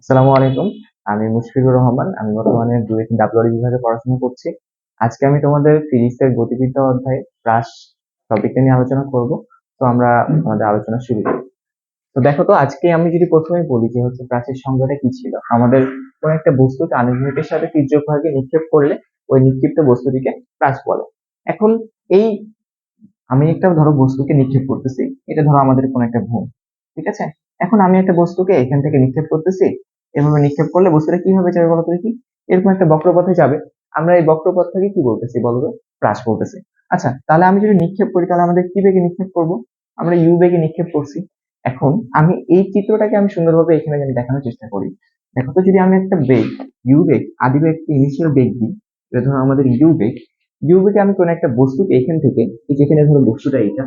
আসসালামু আলাইকুম। আমি মুশফিকুর রহমান। আমি বর্তমানে দুয়েট ডাব্লিউডি বিভাগে পড়াশোনা করছি। আজকে আমি তোমাদের ফিজিক্সের গতিবিদ্যা অধ্যায় প্রাস টপিকটা নিয়ে আলোচনা করব। তো আমরা আমাদের আলোচনা শুরু করি। তো দেখো তো, আজকে আমি যদি প্রথমে বলি যে হচ্ছে প্রাচীর সংজ্ঞাটা কি ছিল, আমাদের কোন একটা বস্তুকে আনুভূমিকের সাথে তির্যকভাবে নিক্ষেপ করলে ওই নিক্ষিপ্ত বস্তুটিকে প্রাস বলে। এখন এই, আমি একটা ধরো বস্তুকে নিক্ষেপ করতেছি, এটা ধরো আমাদের কোন একটা ভূম ঠিক আছে? এখন আমি একটা বস্তুকে এখান থেকে নিক্ষেপ করতেছি এভাবে নিক্ষেপ করলে বস্তুটা কীভাবে যাবে বলতো দেখি? এরকম একটা বক্রপথে যাবে। আমরা এই বক্রপথ থেকে কি বলতেছি বলতো প্রাস বলতেছি। আচ্ছা তাহলে আমি যদি নিক্ষেপ করি, তাহলে আমাদের কি বেগে নিক্ষেপ করব? আমরা ইউ বেগে নিক্ষেপ করছি। এখন আমি এই চিত্রটাকে আমি সুন্দরভাবে এখানে আমি দেখানোর চেষ্টা করি। দেখো তো, যদি আমি একটা বেগ, ইউ বেগ, আদি বেগ ইনিশিয়াল বেগ দিই, এটা ধরো আমাদের ইউ বেগ। ইউ বেগে আমি কোনো একটা বস্তুকে এখান থেকে, এই যেখানে ধরো বস্তুটা এইটা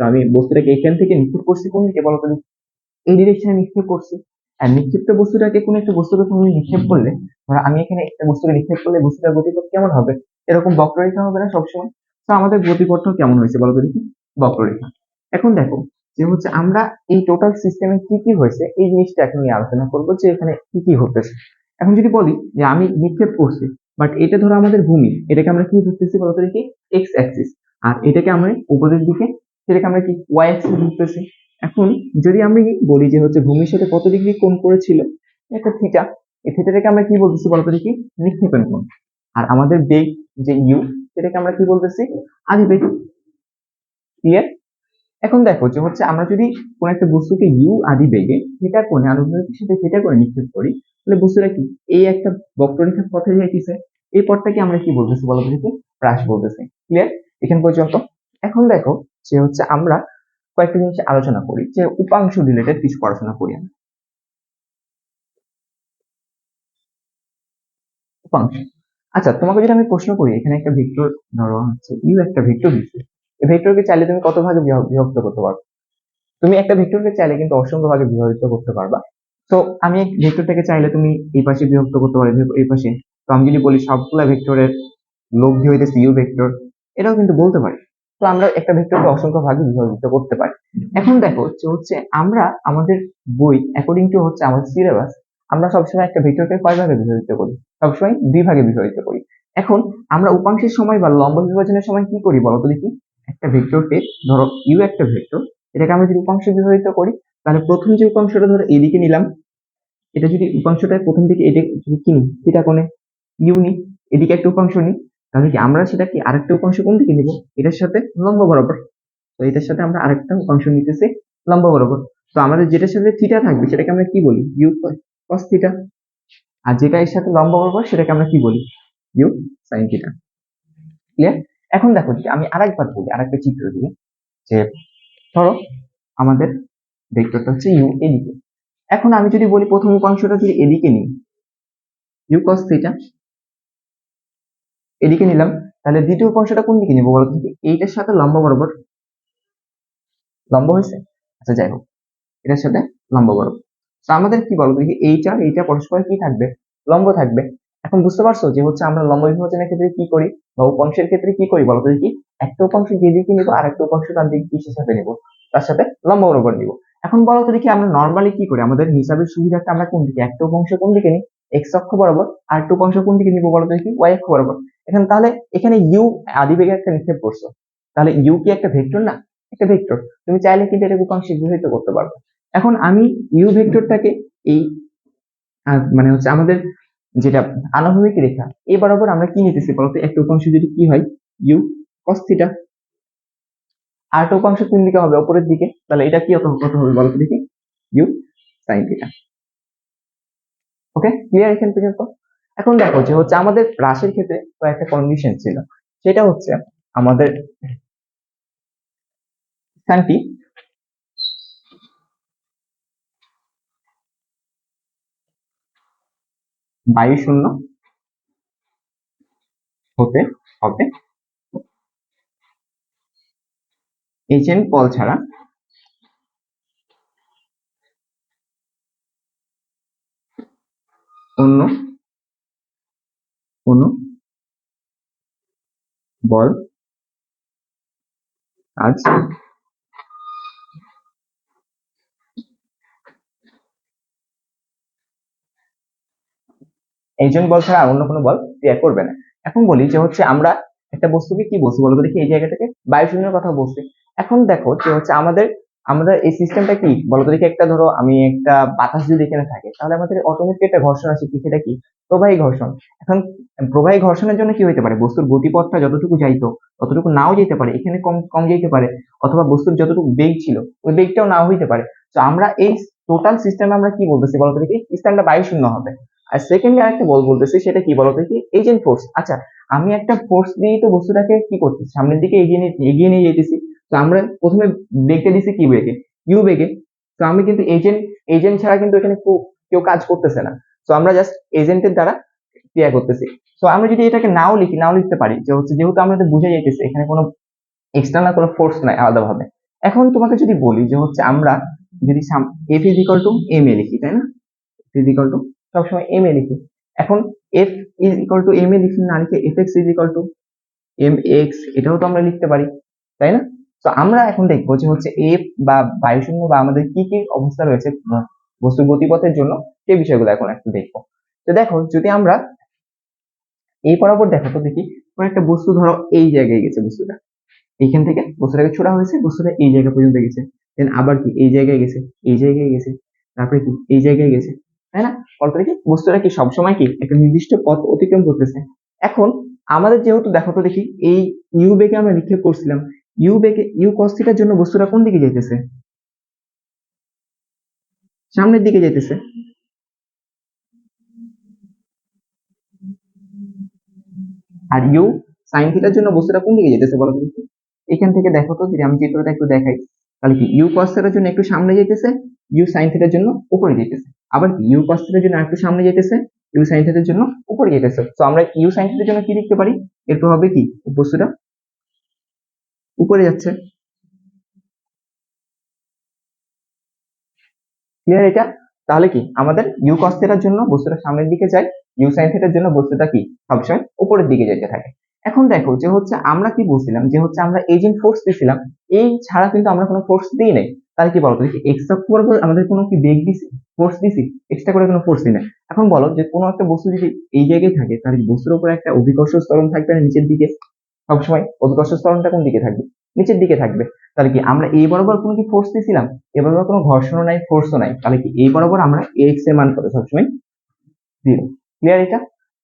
তো আমি বস্তুটাকে এখান থেকে নিক্ষেপ করছি কোন দিকে বলতো এই ডিরেকশনে নিক্ষেপ করছি। আর নিক্ষিপ্ত বস্তুটাকে কোনো একটা বস্তুকে তুমি নিক্ষেপ করলে, ধরো আমি এখানে একটা বস্তুকে নিক্ষেপ করলে বস্তুটার গতিপথ কেমন হবে? এরকম বক্ররেখা হবে না সবসময়। তো আমাদের গতিপথটাও কেমন হয়েছে বলো তো দেখি? বক্ররেখা। এখন দেখো যে হচ্ছে আমরা এই টোটাল সিস্টেমে কি কি হয়েছে, এই জিনিসটা এখন নিয়ে আলোচনা করব যে এখানে কি কি হতেছে এখন যদি বলি যে আমি নিক্ষেপ করছি বাট এটা ধরো আমাদের ভূমি, এটাকে আমরা কি ধরতেছি বলতো দেখি? এক্স অ্যাক্সিস আর এটাকে আমরা উপরের দিকে সেটাকে আমরা কি ওয়াই অ্যাক্সিস ধরতেছি? এখন যদি আমি বলি যে হচ্ছে ভূমির সাথে কত ডিগ্রি কোণ করেছিল, একটা থিটা এই থিটাটাকে আমরা কি বলতেছি বলতো দেখি? নিক্ষেপণ কোণ। আর আমাদের বেগ যে ইউ সেটাকে আমরা কি বলতেছি? আদি বেগ। ক্লিয়ার এখন দেখো যে হচ্ছে আমরা যদি কোন একটা বস্তুকে ইউ আদি বেগে থিটা কোণে আনুভূমিকের সাথে থিটা করে নিক্ষেপ করি, তাহলে বস্তুটা কি? এই একটা বক্ররেখার পথে যাইতেছে এই পথটাকে আমরা কি বলতেছি বলতো দেখি? প্রাস বলতেছি। ক্লিয়ার এখান পর্যন্ত। এখন দেখো যে হচ্ছে আমরা কয়েকটা জিনিস আলোচনা করি, যে উপাংশ রিলেটেড কিছু পড়াশোনা করি আমি উপাংশ। আচ্ছা তোমাকে যদি আমি প্রশ্ন করি, এখানে একটা ভেক্টর, ধরো হচ্ছে ইউ একটা ভেক্টর দিচ্ছে। এই ভেক্টরকে চাইলে তুমি কত ভাগে বিভক্ত করতে পারবে? তুমি একটা ভেক্টরকে চাইলে কিন্তু অসংখ্য ভাগে বিভক্ত করতে পারবা। তো আমি ভেক্টরটাকে চাইলে তুমি এই পাশে বিভক্ত করতে পারবে এই পাশে। তো আমি যদি বলি সবগুলা ভেক্টরের লব্ধি হইতেছে ইউ ভেক্টর এটাও কিন্তু বলতে পারি। তো আমরা একটা ভেক্টরকে অসংখ্য ভাগে বিভাজিত করতে পারি। এখন দেখো হচ্ছে আমরা আমাদের বই অ্যাকর্ডিং টু হচ্ছে আমাদের সিলেবাস আমরা সবসময় একটা ভেক্টরকে কয় ভাগে বিভাজিত করি? সবসময় দুই ভাগে বিভাজিত করি। এখন আমরা উপাংশের সময় বা লম্ব বিভাজনের সময় কি করি বলো বলতো দেখি? একটা ভেক্টরকে, ধরো ইউ একটা ভেক্টর, এটাকে আমরা যদি উপাংশে বিভাজিত করি, তাহলে প্রথম যে উপাংশটা ধরো এদিকে নিলাম, এটা যদি উপাংশটা প্রথম দিকে এটা যদি কি নিই থিটা কোণে ইউ নিই, এদিকে একটা উপাংশ নিই তাহলে কি আমরা সেটা কি আরেকটা উপাংশ কোন দিকে নিব? এটার সাথে লম্ব বরাবর। তো এটার সাথে আমরা আরেকটা উপাংশ নিতেছি লম্ব বরাবর। তো আমাদের যেটার সাথে থিটা থাকবে সেটাকে আমরা কি বলি? ইউ cos থিটা আর যেটা এর সাথে লম্ব বরাবর সেটাকে আমরা কি বলি? ইউ sin থিটা ক্লিয়ার এখন দেখো আমি আরেকবার বলি, আরেকটা চিত্র দিয়ে, যে ধরো আমাদের ভেক্টরটা হচ্ছে ইউ এদিকে। এখন আমি যদি বলি প্রথম উপাংশটা যদি এদিকে নিই ইউ cos থিটা এদিকে নিলাম। তাহলে দ্বিতীয় উপাংশটা কোন দিকে নিবো বলো দেখি এইটার সাথে লম্ব বরাবর। লম্ব হয়েছে? আচ্ছা যাই হোক। এটার সাথে লম্ব বরাবর। তো আমাদের কি বলব দেখি এইটা এইটা পরস্পর কি থাকবে? লম্ব থাকবে। এখন বুঝতে পারছ যে হচ্ছে আমরা লম্ব বিভাজনের ক্ষেত্রে কি করি? বা উপাংশের ক্ষেত্রে কি করি বলতো দেখি? একটা উপাংশ যেদিকে নিবো আর একটা উপাংশ তার দিকে কিসের সাথে নিবো? তার সাথে লম্ব বরাবর নিবো। এখন বলো তো দেখি আমরা নর্মালি কি করি? আমাদের হিসাবের সুবিধাটা আমরা কোন দিকে? একটা উপাংশ কোন দিকে নিই? এক্স অক্ষ বরাবর। আর একটা উপাংশ কোন দিকে নিবো বলো দেখি? ওয়াই অক্ষ বরাবর। এখন তাহলে এখানে ইউ আদিবেগে একটা নিক্ষেপ করছ। তাহলে ইউ কি একটা ভেক্টর না? একটা ভেক্টর। তুমি চাইলে কিন্তু এটাকে উপাংশে বিভাজিত করতে পারবে এখন আমি ইউ ভেক্টরটাকে এই মানে হচ্ছে আমাদের যেটা আনুভূমিক রেখা, এই বরাবর আমরা কি নিতেছি বলতো একটা উপাংশ যদি কি হয় ইউ cos থিটা আর একটা উপাংশ কোন দিকে হবে উপরের দিকে, তাহলে এটা কি কত হবে বলতো দেখি? U sin theta okay clear এখান পর্যন্ত এখন দেখো যে হচ্ছে আমাদের রাশির ক্ষেত্রে কয়েকটা কন্ডিশন ছিল। সেটা হচ্ছে আমাদের স্থানটি বায়ু শূন্য হতে হবে। এইচএন পল ছাড়া অন্য কোনো বল? কাজ এজেন্ট বল ছাড়া আর অন্য কোনো বল ক্রিয়া করবে না। এখন বলি যে হচ্ছে আমরা একটা বস্তুকে কি বলছি? বলতো দেখি এই জায়গা থেকে। বায়ু শূন্যের কথা বলছি। এখন দেখো যে হচ্ছে আমাদের আমাদের এই সিস্টেমটা কি? বলতো দেখি একটা ধরো আমি একটা বাতাস যদি এখানে থাকে, তাহলে আমাদের অটোমেটিক একটা ঘর্ষণ আসে কি? সেটা কি? প্রবাহী ঘর্ষণ। এখন প্রবাহী ঘর্ষণের জন্য কি হইতে পারে? বস্তুর গতিপথটা যতটুকু যাইতো, ততটুকু নাও যেতে পারে। এখানে কম কম যেতে পারে, অথবা বস্তুর যতটুকু বেগ ছিল, ওই বেগটাও নাও হইতে পারে। তো আমরা এই টোটাল সিস্টেমে আমরা কি বলতেছি বলতো দেখি? স্থানটা বায়ু শূন্য হবে। আর সেকেন্ডলি আরেকটা বল বলতেছি, সেটা কি বলতো কি এজেন্ট ফোর্স আচ্ছা আমি একটা ফোর্স দিয়েই তো বস্তুটাকে কি করতেছি? সামনের দিকে এগিয়ে নিয়ে এগিয়ে নিয়ে যেতেছি। তো আমরা প্রথমে বেগটা দিছি কি বেগে ইউ বেগে তো আমি কিন্তু এজেন্ট এজেন্ট ছাড়া কিন্তু এখানে কেউ কাজ করতেছে না। তো আমরা জাস্ট এজেন্টের দ্বারা ক্রিয়া করতেছি। তো আমরা যদি এটাকে নাও লিখি, নাও লিখতে পারি যে হচ্ছে যেহেতু আমাদের বুঝে যাইতেছে, এখানে কোনো এক্সটার্নাল কোনো ফোর্স নাই আলাদাভাবে। এখন তোমাকে যদি বলি যে হচ্ছে আমরা যদি F is equal to M A লিখি, তাই না? এফ ইজ ইকাল টু সবসময় এম এ লিখি। এখন F is equal to M A লিখি না লিখে F X is equal to M X এটাও তো আমরা লিখতে পারি, তাই না? তো আমরা এখন দেখব যে হচ্ছে এফ বা বায়ুশূন্য বা আমাদের কি কি অবস্থা রয়েছে আহ, বস্তুর গতিপথের জন্য সেই বিষয়গুলো এখন একটু দেখব। তো দেখো যদি আমরা এই বরাবর দেখো তো দেখি কোনো একটা বস্তু ধরো এই জায়গায় গেছে বস্তুটা। এইখান থেকে বস্তুটাকে ছোড়া হয়েছে বস্তুটা এই জায়গা পর্যন্ত গেছে। দেন আবার কি এই জায়গায় গেছে এই জায়গায় গেছে তারপরে কি এই জায়গায় গেছে তাই না? কল্পনা কি বস্তুটা কি সবসময় কি একটা নির্দিষ্ট পথ অতিক্রম করতেছে? এখন আমাদের যেহেতু দেখো তো দেখি এই ইউ বেগে আমরা নিক্ষেপ করছিলাম ইউ বেগে ইউ কস্তিটার জন্য বস্তুটা কোন দিকে যাইতেছে? সামনের দিকে যাইতেছে। আর ইউ সাইন থিটার জন্য বস্তুটা কোন দিকে যেতেছে বলো তো দেখি। এখান থেকে দেখো তো, যদি আমি চিত্রটা একটু দেখাই, তাহলে কি ইউ কস জন্য একটু সামনে যেতেছে ইউ সাইন থিটার জন্য উপরে যেতেছে আবার কি ইউ কস থিটার জন্য একটু সামনে যেতেছে ইউ সাইন থিটার জন্য উপরে যেতেছে তো আমরা ইউ সাইন থিটার জন্য কি লিখতে পারি? এরপর হবে কি? বস্তুটা উপরে যাচ্ছে। ক্লিয়ার এটা? তাহলে কি? আমাদের ইউ কস থিটার জন্য বস্তুটা সামনের দিকে যায় ইউ সাইন থিটার জন্য বস্তুটা কি? সবসময় উপরের দিকে যেতে থাকে। এখন দেখো যে হচ্ছে আমরা কি বলছিলাম যে হচ্ছে আমরা এজেন্ট ফোর্স দিয়েছিলাম এই ছাড়া কিন্তু আমরা কোনো ফোর্স দিই নাই। তাহলে কি বলতো? এক্সট্রা করে আমাদের কোনো কি বেগ দিছি ফোর্স দিছি এক্সট্রা করে কোনো ফোর্স দিই না এখন বলো যে কোনো একটা বস্তু যদি এই জায়গায় থাকে, তাহলে বস্তুর উপরে একটা অভিকর্ষ স্তরণ থাকবে নিচের দিকে? সবসময় স্তরণটা কোন দিকে থাকবে? নিচের দিকে থাকবে। তাহলে কি আমরা এই বরাবর কোনো কি ফোর্স দিয়েছিলাম? এ বরাবর কোনো ঘর্ষণও নাই ফোর্সও নাই। তাহলে কি এই বরাবর আমরা এক্সের মান কত সবসময়? জিরো ক্লিয়ার এটা?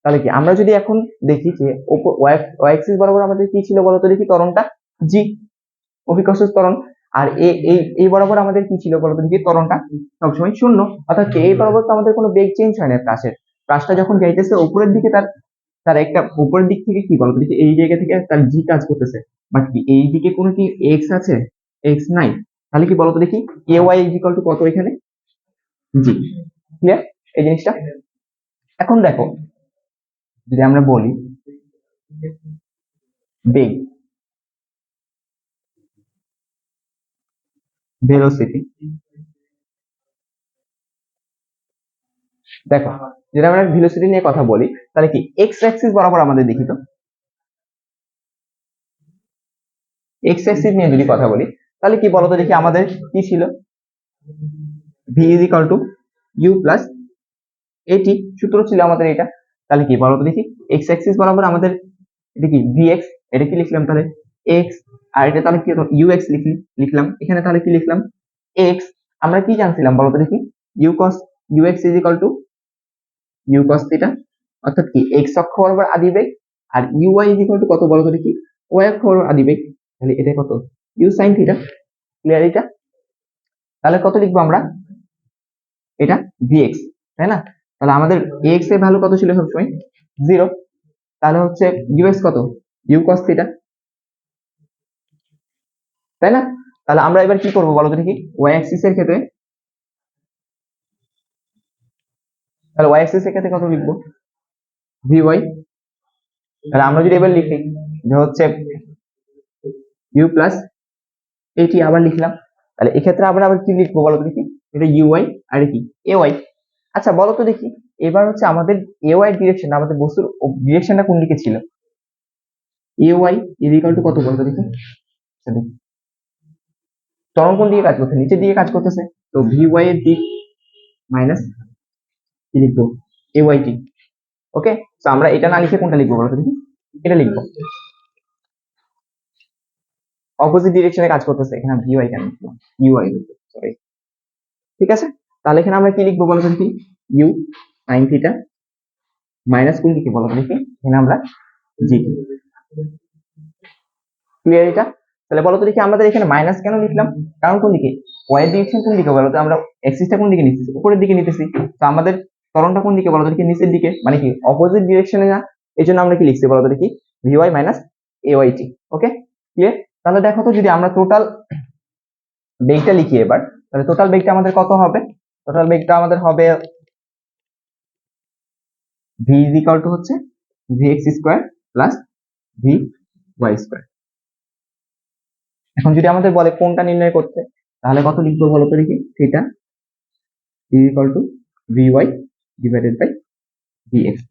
তাহলে কি আমরা যদি এখন দেখি যে ওয়াই এক্সিস বরাবর আমাদের কি ছিল বলতো দেখি তরণটা জি অভিকর্ষ ত্বরণ। আর এই এই বরাবর আমাদের কি ছিল বলতো দেখি তরণটা সবসময় শূন্য। অর্থাৎ এই বরাবর তো আমাদের কোনো বেগ চেঞ্জ হয় না প্রাসের প্রাসটা যখন যাইতেছে উপরের দিকে তার তার একটা উপরের দিক থেকে কি দেখি এই জায়গা থেকে তার জি কাজ করতেছে। বাট কি এই দিকে কোনো কি এক্স আছে? এক্স নাই? তাহলে কি বলতো দেখি? A Y is equal to কত এখানে? জি ক্লিয়ার এই জিনিসটা? এখন দেখো, যদি আমরা বলি, বেগ ভেলোসিটি দেখো, যদি আমরা ভেলোসিটি নিয়ে কথা বলি, তাহলে কি এক্স অ্যাক্সিস বরাবর আমাদের দেখি তো এক্স অ্যাক্সিস নিয়ে যদি কথা বলি, তাহলে কি বলতো দেখি আমাদের কি ছিল? V is equal to U plus এটি সূত্র ছিল আমাদের এটা। তাহলে কি বলতো দেখি এক্স অ্যাক্সিস বরাবর আমাদের এটা কি ভি এক্স এটা কি লিখলাম তাহলে? এক্স আর এটা তাহলে কি ইউ এক্স লিখলি লিখলাম। এখানে তাহলে কি লিখলাম? এক্স আমরা কি জানছিলাম বলতো দেখি? U cos U X is equal to U cos theta অর্থাৎ কি এক্স অক্ষ বরাবর আদি বেগ, আর U Y is equal to কত বলতো দেখি ওয়াই অক্ষ বরাবর আদি বেগ, তাহলে এটা কত? ইউ সাইন থিটা ক্লিয়ার এটা তাহলে কত লিখব আমরা? এটা ভিএক্স তাই না? তাহলে আমাদের এক্সের ভ্যালু কত ছিল সবসময়? জিরো তাহলে হচ্ছে ইউএক্স কত? ইউ কস থিটা তাই না? তাহলে আমরা এবার কি করব বলো দেখি? ওয়াই অ্যাক্সিস এর ক্ষেত্রে তাহলে ওয়াই অ্যাক্সিস এর ক্ষেত্রে কত লিখব? ভি ওয়াই তাহলে আমরা যদি এবার লিখি যে হচ্ছে ইউ প্লাস এটি আবার লিখলাম। তাহলে এক্ষেত্রে আমরা আবার কি লিখব বলো তো দেখি? এটা ইউআই আর কি এ ওয়াই আচ্ছা বলো তো দেখি, এবার হচ্ছে আমাদের এ ওয়াই ডিরেকশন আমাদের বস্তুর ডিরেকশনটা কোন দিকে ছিল? এ ওয়াই ইজিক্যাল টু কত বলতো দেখি? আচ্ছা দেখি। ত্বরণ কোন দিকে কাজ করছে? নিচের দিকে কাজ করতেছে। তো ভি ওয়াই এর দিক মাইনাস কি লিখব? এ ওয়াই টি ওকে তো আমরা এটা না লিখে কোনটা লিখব বলো তো দেখি? এটা লিখব। অপোজিট ডিরেকশনে কাজ করতেছে। এখানে ভিওয়াই কেন ইউআই সরি ঠিক আছে? তাহলে এখানে আমরা কি লিখব বলো তো দেখি? ইউ সাইন থিটা মাইনাস কোন দিকে বলো তো দেখি? এখানে আমরা জি ক্লিয়ার এটা? তাহলে বলো তো দেখি আমাদের এখানে মাইনাস কেন লিখলাম? কারণ কোন দিকে? ওয়াই ডিরেকশন কোন দিকে বলো তো আমরা এক্সিসটা কোন দিকে নিতেছি? উপরের দিকে নিতেছি। তো আমাদের ত্বরণটা কোন দিকে বলো দেখি, নিচের দিকে মানে কি অপোজিট ডিরেকশনে না? এই জন্য আমরা কি লিখছি বলো দেখি V Y minus A Y T okay clear তাহলে দেখো তো যদি আমরা টোটাল বেগটা লিখি এবার, তাহলে টোটাল বেগটা আমাদের কত হবে? টোটাল বেগটা আমাদের হবে ভি ইজ ইকাল টু হচ্ছে V X square plus V Y square এখন যদি আমাদের বলে কোনটা নির্ণয় করতে, তাহলে কত লিখব বলো তো দেখি theta is equal to V Y divided by V X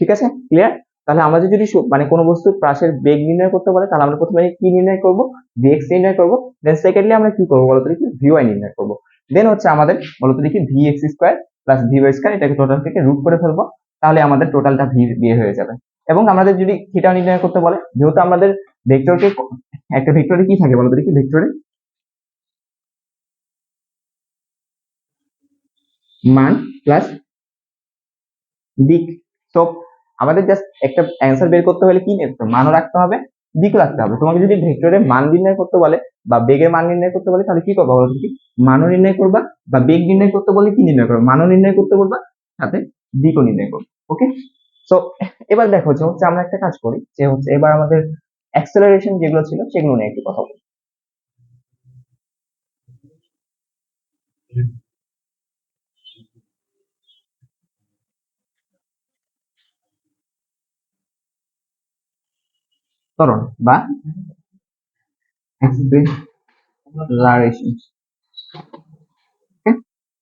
ঠিক আছে? ক্লিয়ার তাহলে আমাদের যদি মানে কোনো বস্তুর প্রাসের বেগ নির্ণয় করতে বলে, তাহলে আমরা প্রথমে কি নির্ণয় করব? ভি এক্স নির্ণয় করব। দেন সেকেন্ডলি আমরা কি করব বলতো দেখি? ভি ওয়াই নির্ণয় করব। দেন হচ্ছে আমাদের বলতো দেখি V X square plus V Y square এটাকে টোটাল থেকে রুট করে ফেলব। তাহলে আমাদের টোটালটা ভি বিয়ে হয়ে যাবে। এবং আমাদের যদি থিটা নির্ণয় করতে বলে, যেহেতু আমাদের ভেক্টরকে একটা ভেক্টরে কি থাকে বলতো দেখি? ভেক্টরে মান প্লাস দিক। তো আমাদের জাস্ট একটা অ্যান্সার বের করতে হলে কি? মানও রাখতে হবে দিক রাখতে হবে। তোমাকে যদি ভেক্টরে মান নির্ণয় করতে বলে বা বেগের মান নির্ণয় করতে বলে, তাহলে কি করবা বলো তুমি মানও নির্ণয় করবা বা বেগ নির্ণয় করতে বলে কি নির্ণয় করবা? মানও নির্ণয় করতে বলবা সাথে দিকও নির্ণয় করবা। ওকে সো এবার দেখো যে হচ্ছে আমরা একটা কাজ করি, যে হচ্ছে এবার আমাদের অ্যাক্সেলারেশন যেগুলো ছিল, সেগুলো নিয়ে একটু কথা বলি। ত্বরণ বা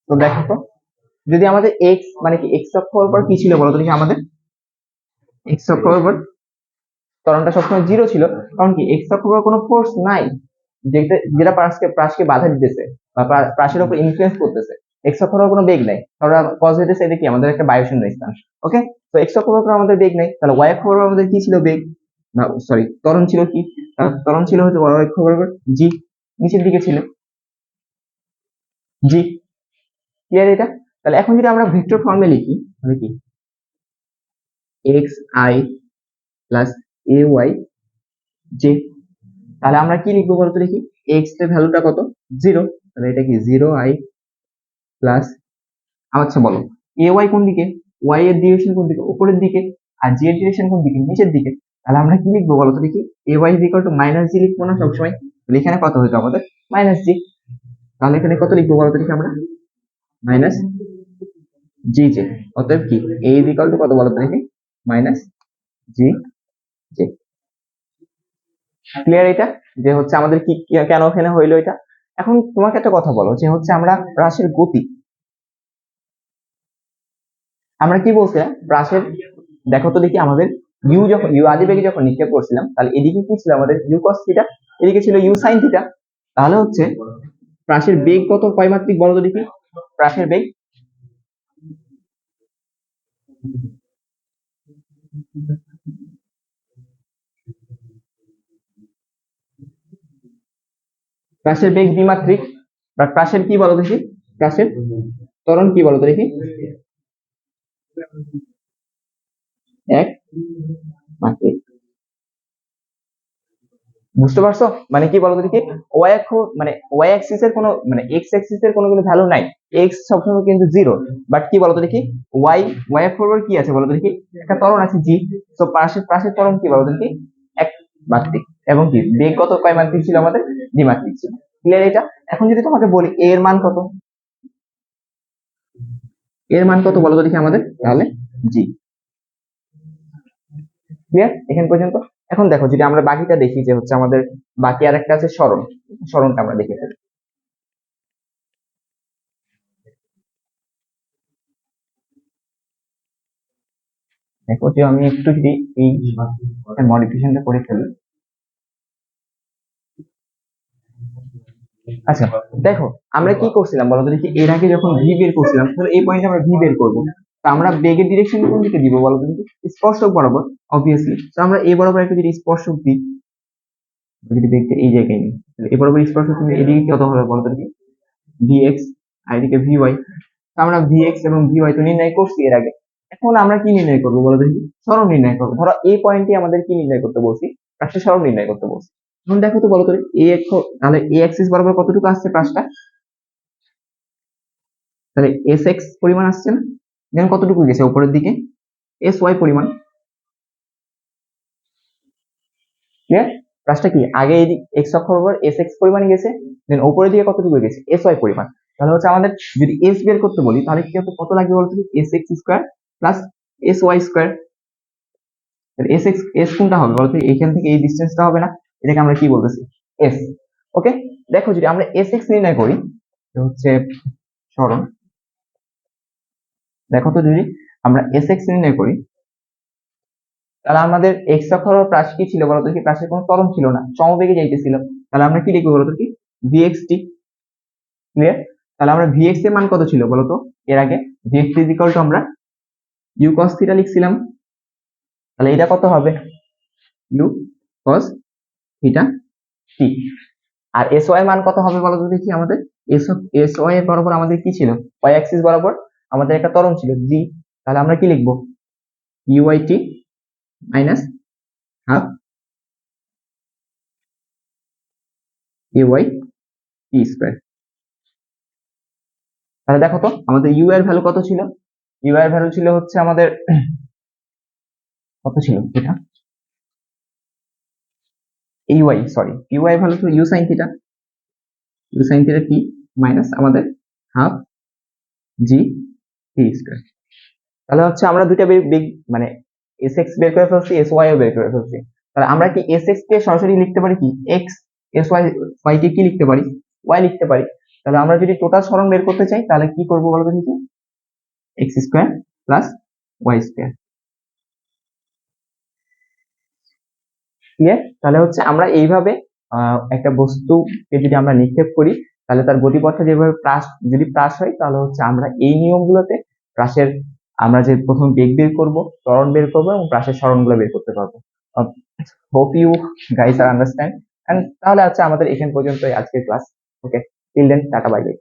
তো দেখো তো, যদি আমাদের x মানে কি অক্ষ বরাবর কি ছিল বলো তো দেখি আমাদের? অক্ষ বরাবর ত্বরণটা সবসময় জিরো ছিল, কারণ কি x অক্ষ বরাবর কোনো ফোর্স নাই, যেটা যেটা প্রাসকে প্রাসকে বাধা দিতেছে বা প্রাসের উপর ইনফ্লুয়েন্স করতেছে। x অক্ষ বরাবর কোনো বেগ নাই। কারণ পজিটিভ সাইডে কি আমাদের একটা বায়ুশূন্য স্থান। ওকে তো x অক্ষ বরাবর আমাদের বেগ নাই। তাহলে y অক্ষ বরাবর আমাদের কি ছিল বেগ? না সরি ত্বরণ ছিল কি? ত্বরণ ছিল হচ্ছে অক্ষ বরাবর জি, নিচের দিকে ছিল। জি ক্লিয়ার এটা? তাহলে এখন যদি আমরা ভেক্টর ফর্মে লিখি, তাহলে কি? X I plus A Y J তাহলে আমরা কি লিখব বলতো দেখি? এক্সের ভ্যালুটা কত? জিরো তাহলে এটা কি? জিরো আই প্লাস আচ্ছা বলো এ ওয়াই কোন দিকে? ওয়াই এর ডিরেকশন কোন দিকে? উপরের দিকে। আর জি এর ডিরেকশন কোন দিকে? নিচের দিকে। তাহলে আমরা কি লিখব বলতো দেখি? A Y is equal to minus G লিখব না সবসময়? তাহলে এখানে কত হইতো আমাদের? মাইনাস জি তাহলে এখানে কত লিখব বলতো দেখি আমরা? মাইনাস জি জে অতএব কি? এ ইজ ইকুয়াল টু কত বলতো দেখি? মাইনাস জি জে ক্লিয়ার এটা? যে হচ্ছে আমাদের কি কেন এখানে হইল এটা? এখন তোমাকে একটা কথা বলো, যে হচ্ছে আমরা প্রাসের গতি। আমরা কি বলছিলাম? প্রাসের দেখো তো দেখি আমাদের ইউ যখন ইউ আদি বেগে যখন নিক্ষেপ করছিলাম, তাহলে এদিকে কি ছিল আমাদের? ইউ কস থিটা এদিকে ছিল ইউ সাইন থিটা তাহলে হচ্ছে প্রাসের বেগ কত? কয় মাত্রিক বলো তো দেখি। প্রাসের বেগ? প্রাসের বেগ দ্বিমাত্রিক। বা প্রাসের কি বলো দেখি? প্রাসের ত্বরণ কি বলো তো দেখি? এক মাত্রিক বুঝতে পারছ? মানে কি বলতো দেখি? ওয়াই অক্ষ মানে ওয়াই অ্যাক্সিস এর কোনো মানে এক্স অ্যাক্সিস এর কোনো কিন্তু ভ্যালু নাই। এক্স সবসময় কিন্তু জিরো বাট কি বলতো দেখি? ওয়াই ওয়াই বরাবর কি আছে বলতো দেখি? একটা তরণ আছে জি তো পাশের ত্বরণ কি বলতো দেখি? এক, মাত্রিক। এবং কি? বেগ কত? কয় মাত্রিক ছিল আমাদের? দ্বিমাত্রিক ছিল। ক্লিয়ার এটা? এখন যদি তোমাকে বলি এর মান কত? এর মান কত বলতো দেখি আমাদের? তাহলে জি ক্লিয়ার এখান পর্যন্ত? এখন দেখো, যদি আমরা বাকিটা দেখি যে হচ্ছে আমাদের বাকি আর একটা আছে স্মরণ। স্মরণটা আমরা দেখে ফেলি। দেখো যে আমি একটু যদি এই মডিফিকেশনটা করে ফেলি। আচ্ছা দেখো, আমরা কি করছিলাম বলতো দেখি? এর আগে যখন ভি বের করছিলাম, তাহলে এই পয়েন্টে আমরা ভি বের করব। তো আমরা বেগের ডিরেকশন কোন দিকে দিব বলো তো দেখি? স্পর্শক বরাবর অবভিয়াসলি তো আমরা এই বরাবর একটা যদি স্পর্শক দিই যদি বেগটা এই জায়গায় নিই তাহলে এই বরাবর স্পর্শক দিলে এদিকে কত হবে বলো তো দেখি? ভিএক্স আর এদিকে ভিওয়াই আমরা ভিএক্স এবং ভিওয়াই তো নির্ণয় করছি এর আগে। এখন আমরা কি নির্ণয় করব বলো দেখি? সরণ নির্ণয় করব। ধরো এই পয়েন্টে আমাদের কি নির্ণয় করতে বলছি? প্রাসটা সরণ নির্ণয় করতে বলছি। এখন দেখো তো বলো তো এ তাহলে এ অ্যাক্সিস বরাবর কতটুকু আসছে প্রাসটা তাহলে এস এক্স পরিমাণ আসছে না? দেন কতটুকু গেছে উপরের দিকে? এস ওয়াই পরিমাণ। ক্লিয়ার প্রাসটা কি? আগে এক্স অক্ষ বরাবর এস এক্স পরিমাণ গেছে দেন উপরের দিকে কতটুকু গেছে? এস ওয়াই পরিমাণ। তাহলে হচ্ছে আমাদের যদি এস বের করতে বলি, তাহলে কি হতো? কত লাগবে বলতো? S X square plus S Y square S X S কোনটা হবে বলতো? এইখান থেকে এই ডিস্টেন্সটা হবে না। এটাকে আমরা কি বলতেছি? এস ওকে দেখো যদি আমরা এস এক্স নির্ণয় করি হচ্ছে সরণ দেখো তো যদি আমরা এস এক্স নির্ণয় করি। তাহলে আমাদের এক্স অক্ষর প্রাস কি ছিল বলতো কি প্রাসের কোনো ত্বরণ ছিল না, সমবেগে যাইতেছিল। তাহলে আমরা কি লিখব বলতো কি ভিএক্স টি ক্লিয়ার তাহলে আমরা ভিএক্স এর মান কত ছিল বলতো? এর আগে ভিএক্স ইজ টু আমরা ইউ কস থিটা লিখছিলাম। তাহলে এটা কত হবে? ইউ কস থিটা টি আর এস ওয়াই মান কত হবে বলতো দেখি আমাদের? এস এস ওয়াই এর বরাবর আমাদের কি ছিল? ওয়াই অ্যাক্সিস বরাবর আমাদের একটা ত্বরণ ছিল জি তাহলে আমরা কি লিখব? U I T minus half U I square তাহলে দেখো তো, আমাদের ইউ এর ভ্যালু কত ছিল? ইউ এর ভ্যালু ছিল হচ্ছে আমাদের, কত ছিল এটা? U I sorry U I value ছিল U sine theta U sine theta T minus আমাদের হাফ জি তাহলে হচ্ছে আমরা দুইটা মানে এস এক্স বের করে ফেলছি এস ওয়াই বের করে ফেলছি। তাহলে আমরা কি এস এক্স কে সরাসরি লিখতে পারি কি? এক্স এস ওয়াই ওয়াই কে কি লিখতে পারি? ওয়াই লিখতে পারি। তাহলে আমরা যদি টোটাল সরণ বের করতে চাই, তাহলে কি করব বলতো দেখি? X square plus y square clear তাহলে হচ্ছে আমরা এইভাবে একটা বস্তুকে যদি আমরা নিক্ষেপ করি তাহলে তার গতিপথটা যেভাবে প্রাস, যদি প্রাস হয়, তাহলে হচ্ছে আমরা এই নিয়মগুলোতে প্রাসের আমরা যে প্রথম বেগ বের করব, ত্বরণ বের করব এবং প্রাসের স্মরণগুলো বের করতে পারব। Hope you guys are understand and তাহলে আচ্ছা আমাদের এখান পর্যন্তই আজকের class okay till then tata bye bye